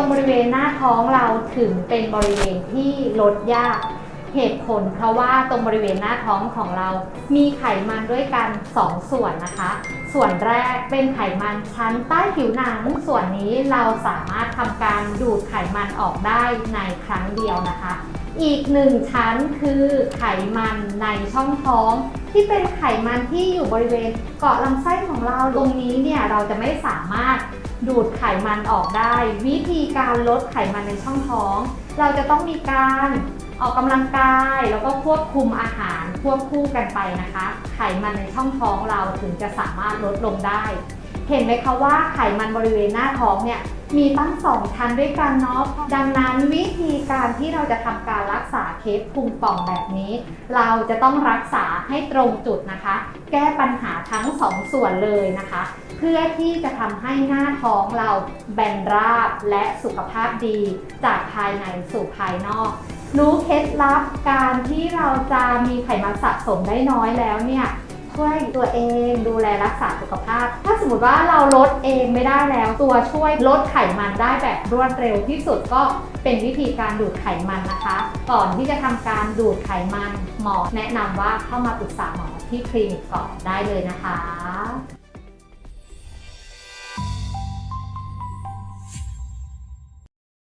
รงบริเวณหน้าท้องเราถึงเป็นบริเวณที่ลดยาก เหตุผลเพราะว่าตรงบริเวณหน้าท้องของเรา มีไขมันด้วยกัน 2 ส่วนนะคะ ส่วนแรกเป็นไขมันชั้นใต้ผิวหนัง ส่วนนี้เราสามารถทำการดูดไขมันออกได้ในครั้งเดียวนะคะ อีกหนึ่งชั้นคือไขมันในช่องท้อง ที่เป็นไขมันที่อยู่บริเวณเกาะลำไส้ของเราตรงนี้เนี่ยเราจะไม่สามารถดูดไขมันออกได้ วิธีการลดไขมันในช่องท้อง เราจะต้องมีการออกกำลังกาย แล้วก็ควบคุมอาหารควบคู่กันไปนะคะ ไขมันในช่องท้องเราถึงจะสามารถลดลงได้ เห็นไหมคะว่าไขมันบริเวณหน้าท้องเนี่ย มีตั้งสองชั้นด้วยกันเนาะ ดังนั้นวิธีการที่เราจะทำการรักษาเคสพุงป่องแบบนี้ เราจะต้องรักษาให้ตรงจุดนะคะ แก้ปัญหาทั้งสองส่วนเลยนะคะ เพื่อที่จะทำให้หน้าท้องเราแบนราบและสุขภาพดี จากภายในสู่ภายนอกรู้เคล็ดลับการที่เราจะมีไขมันสะสมได้น้อยแล้วเนี่ย ช่วยตัวเองดูแลรักษาสุขภาพ ถ้าสมมติว่าเราลดเองไม่ได้แล้ว ตัวช่วยลดไขมันได้แบบรวดเร็วที่สุดก็เป็นวิธีการดูดไขมันนะคะ ก่อนที่จะทำการดูดไขมันหมอแนะนำว่าเข้ามาปรึกษาหมอที่คลินิกก่อนได้เลยนะคะ